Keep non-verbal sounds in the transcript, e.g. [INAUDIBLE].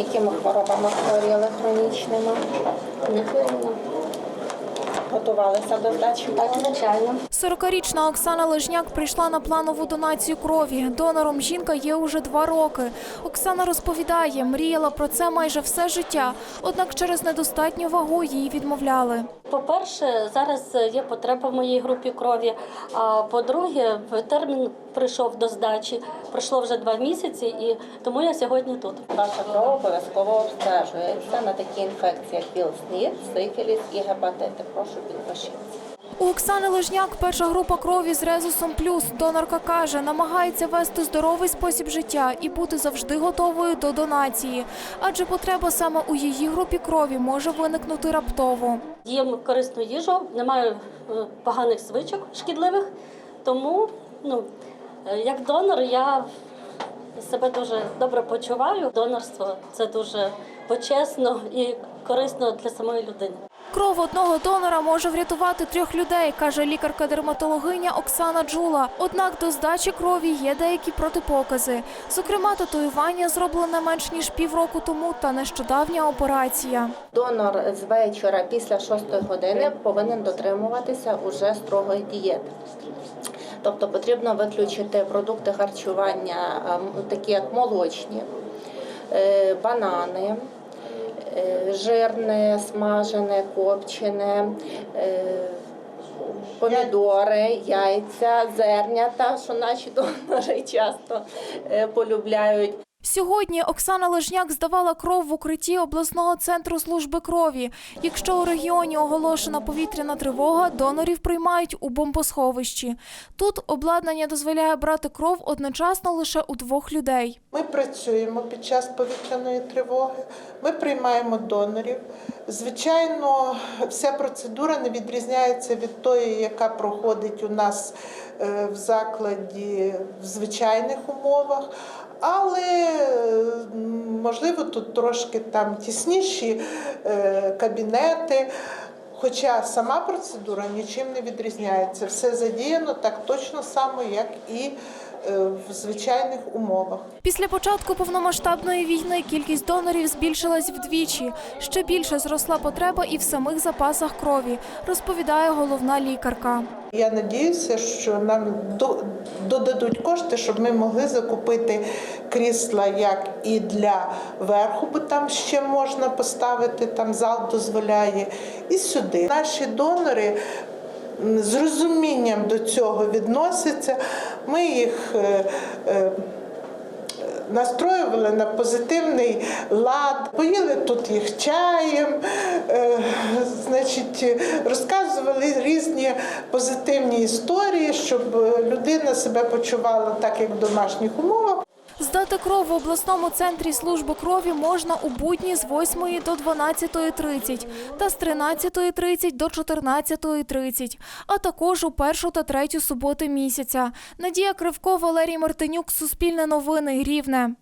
Якими хворобами хворіли хронічними? Не хворіла. Готувалися до здачі? Так, звичайно. 40-річна Оксана Лежняк прийшла на планову донацію крові. Донором жінка є уже два роки. Оксана розповідає, мріяла про це майже все життя, однак через недостатню вагу їй відмовляли. По-перше, зараз є потреба в моїй групі крові. А по-друге, в термін прийшов до здачі. Пройшло вже два місяці, і тому я сьогодні тут. Ваша кров обов'язково обстежується на такі інфекції, як ВІЛ-СНІД, сифіліс і гепатити. Прошу У Оксани Лежняк перша група крові з резусом плюс. Донорка каже, намагається вести здоровий спосіб життя і бути завжди готовою до донації, адже потреба саме у її групі крові може виникнути раптово. Їм корисну їжу, немає е, поганих звичок шкідливих. Тому, ну, е, як донор, я себе дуже добре почуваю. Донорство це дуже почесно і корисно для самої людини. Кров одного донора може врятувати трьох людей, каже лікарка-дерматологиня Оксана Джула. Однак до здачі крові є деякі протипокази. Зокрема, татуювання зроблене менш ніж півроку тому та нещодавня операція. Донор з вечора після 6 години повинен дотримуватися уже строгої дієти. Тобто потрібно виключити продукти харчування, ем, такі як молочні, е, банани, жирне, смажене, копчене, е, помідори, яйця, зернята, що наші донори [LAUGHS] часто е, полюбляють. Сьогодні Оксана Лежняк здавала кров в укритті обласного центру служби крові. Якщо у регіоні оголошена повітряна тривога, донорів приймають у бомбосховищі. Тут обладнання дозволяє брати кров одночасно лише у двох людей. Ми працюємо під час повітряної тривоги, ми приймаємо донорів. Звичайно, вся процедура не відрізняється від тої, яка проходить у нас е, в закладі в звичайних умовах. Але можливо тут трошки там тісніші е, кабінети. Хоча сама процедура нічим не відрізняється. Все задіяно так точно само, як і в звичайних умовах. Після початку повномасштабної війни кількість донорів збільшилась вдвічі. Ще більше зросла потреба і в самих запасах крові, розповідає головна лікарка. Я надіюся, що нам додадуть кошти, щоб ми могли закупити крісла як і для верху, бо там ще можна поставити, там зал дозволяє, і сюди. Наші донори з розумінням до цього відносяться. Ми їх. е, е, Настроювали на позитивний лад, поїли тут їх чаєм, е, значить, розказували різні позитивні історії, щоб людина себе почувала так, як в домашніх умовах. Здати кров в обласному центрі служби крові можна у будні з 8 до 12.30 та з 13.30 до 14.30, а також у першу та третю суботи місяця. Надія Кривко, Валерій Мартинюк, Суспільне новини, Рівне.